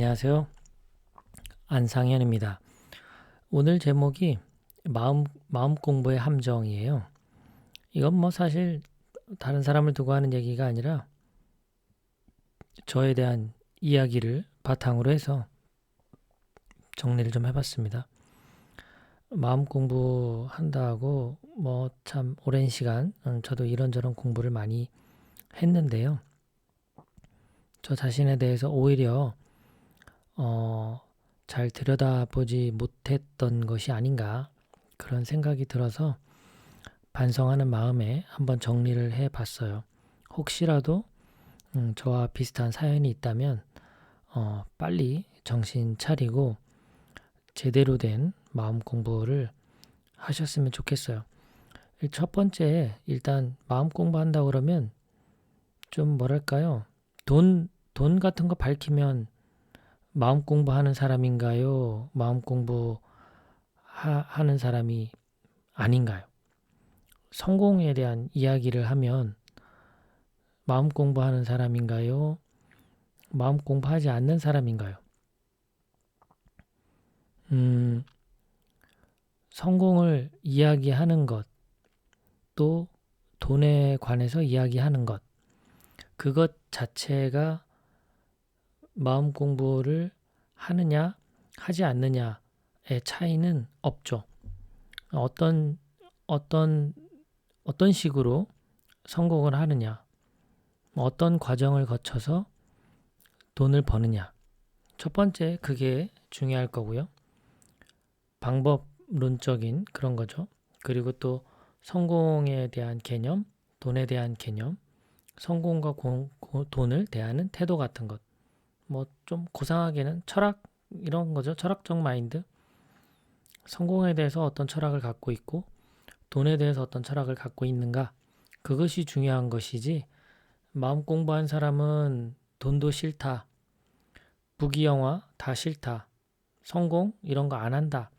안녕하세요. 안상현입니다. 오늘 제목이 마음, 마음 공부의 함정이에요. 이건 뭐 사실 다른 사람을 두고 하는 얘기가 아니라 저에 대한 이야기를 바탕으로 해서 정리를 좀 해봤습니다. 마음 공부한다고 뭐 참 오랜 시간 음, 저도 이런저런 공부를 많이 했는데요. 저 자신에 대해서 오히려 어, 잘 들여다보지 못했던 것이 아닌가 그런 생각이 들어서 반성하는 마음에 한번 정리를 해 봤어요. 혹시라도 음, 저와 비슷한 사연이 있다면 어, 빨리 정신 차리고 제대로 된 마음 공부를 하셨으면 좋겠어요. 첫 번째, 일단 마음 공부한다 그러면 좀 뭐랄까요? 돈, 돈 같은 거 밝히면 마음 공부하는 사람인가요? 마음 공부 하 는 사람이 아닌가요? 성공에 대한 이야기를 하면 마음 공부하는 사람인가요? 마음 공부하지 않는 사람인가요? 음, 성공을 이야기하는 것, 또 돈에 관해서 이야기하는 것, 그것 자체가 마음 공부를 하느냐, 하지 않느냐의 차이는 없죠. 어떤, 어떤, 어떤 식으로 성공을 하느냐, 어떤 과정을 거쳐서 돈을 버느냐. 첫 번째, 그게 중요할 거고요. 방법론적인 그런 거죠. 그리고 또 성공에 대한 개념, 돈에 대한 개념, 성공과 고, 고, 돈을 대하는 태도 같은 것. 뭐 좀 고상하게는 철학 이런 거죠. 철학적 마인드. 성공에 대해서 어떤 철학을 갖고 있고 돈에 대해서 어떤 철학을 갖고 있는가. 그것이 중요한 것이지 마음 공부한 사람은 돈도 싫다. 부귀영화 다 싫다. 성공 이런 거 안 한다.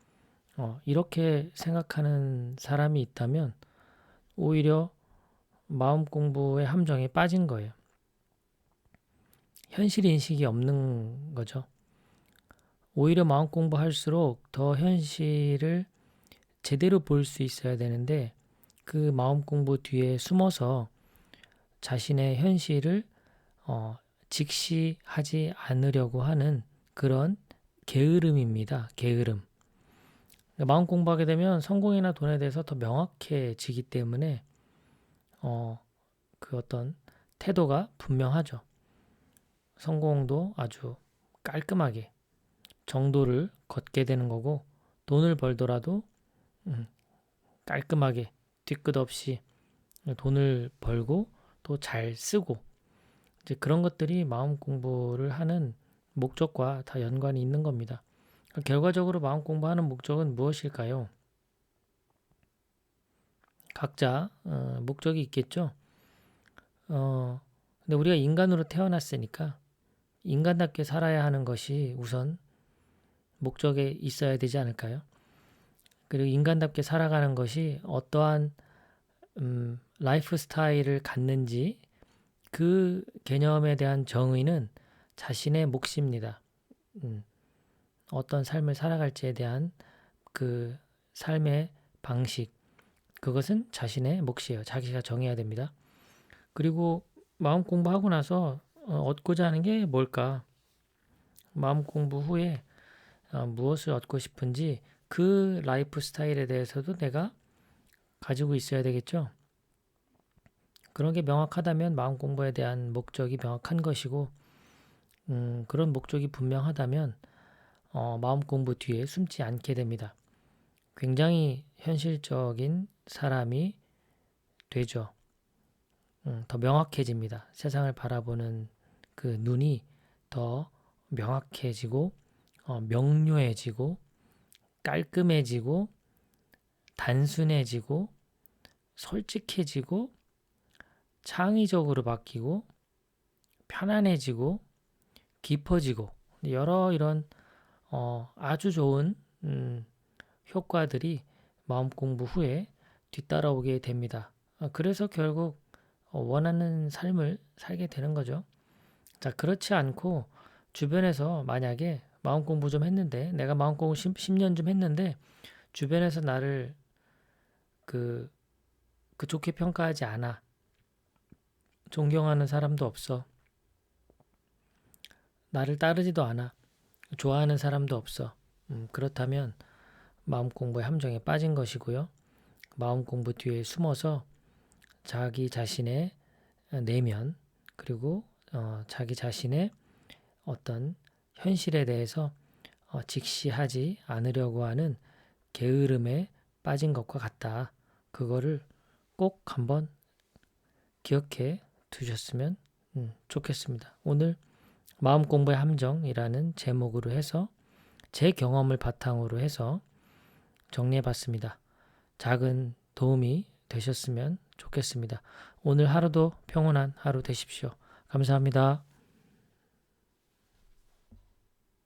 어, 이렇게 생각하는 사람이 있다면 오히려 마음 공부의 함정에 빠진 거예요. 현실 인식이 없는 거죠. 오히려 마음 공부할수록 더 현실을 제대로 볼 수 있어야 되는데 그 마음 공부 뒤에 숨어서 자신의 현실을 어, 직시하지 않으려고 하는 그런 게으름입니다. 게으름. 마음 공부하게 되면 성공이나 돈에 대해서 더 명확해지기 때문에 어, 그 어떤 태도가 분명하죠. 성공도 아주 깔끔하게 정도를 걷게 되는 거고 돈을 벌더라도 음, 깔끔하게 뒤끝 없이 돈을 벌고 또 잘 쓰고 이제 그런 것들이 마음 공부를 하는 목적과 다 연관이 있는 겁니다. 결과적으로 마음 공부하는 목적은 무엇일까요? 각자 어, 목적이 있겠죠. 어, 근데 우리가 인간으로 태어났으니까 인간답게 살아야 하는 것이 우선 목적에 있어야 되지 않을까요? 그리고 인간답게 살아가는 것이 어떠한 음, 라이프 스타일을 갖는지 그 개념에 대한 정의는 자신의 몫입니다. 음, 어떤 삶을 살아갈지에 대한 그 삶의 방식, 그것은 자신의 몫이에요. 자기가 정해야 됩니다. 그리고 마음 공부하고 나서 어, 얻고자 하는 게 뭘까? 마음 공부 후에 어, 무엇을 얻고 싶은지 그 라이프 스타일에 대해서도 내가 가지고 있어야 되겠죠. 그런 게 명확하다면 마음 공부에 대한 목적이 명확한 것이고, 음, 그런 목적이 분명하다면 어, 마음 공부 뒤에 숨지 않게 됩니다. 굉장히 현실적인 사람이 되죠. 음, 더 명확해집니다. 세상을 바라보는 그 눈이 더 명확해지고 어, 명료해지고 깔끔해지고 단순해지고 솔직해지고 창의적으로 바뀌고 편안해지고 깊어지고 여러 이런 어, 아주 좋은 음, 효과들이 마음 공부 후에 뒤따라오게 됩니다. 어, 그래서 결국 어, 원하는 삶을 살게 되는 거죠. 자, 그렇지 않고 주변에서 만약에 마음 공부 좀 했는데 내가 마음 공부 10, 10년 좀 했는데 주변에서 나를 그, 그 좋게 평가하지 않아. 존경하는 사람도 없어. 나를 따르지도 않아. 좋아하는 사람도 없어. 음, 그렇다면 마음 공부의 함정에 빠진 것이고요. 마음 공부 뒤에 숨어서 자기 자신의 내면 그리고 어, 자기 자신의 어떤 현실에 대해서 어, 직시하지 않으려고 하는 게으름에 빠진 것과 같다. 그거를 꼭 한번 기억해 두셨으면 음, 좋겠습니다. 오늘 마음 공부의 함정이라는 제목으로 해서 제 경험을 바탕으로 해서 정리해 봤습니다. 작은 도움이 되셨으면 좋겠습니다. 오늘 하루도 평온한 하루 되십시오. 감사합니다.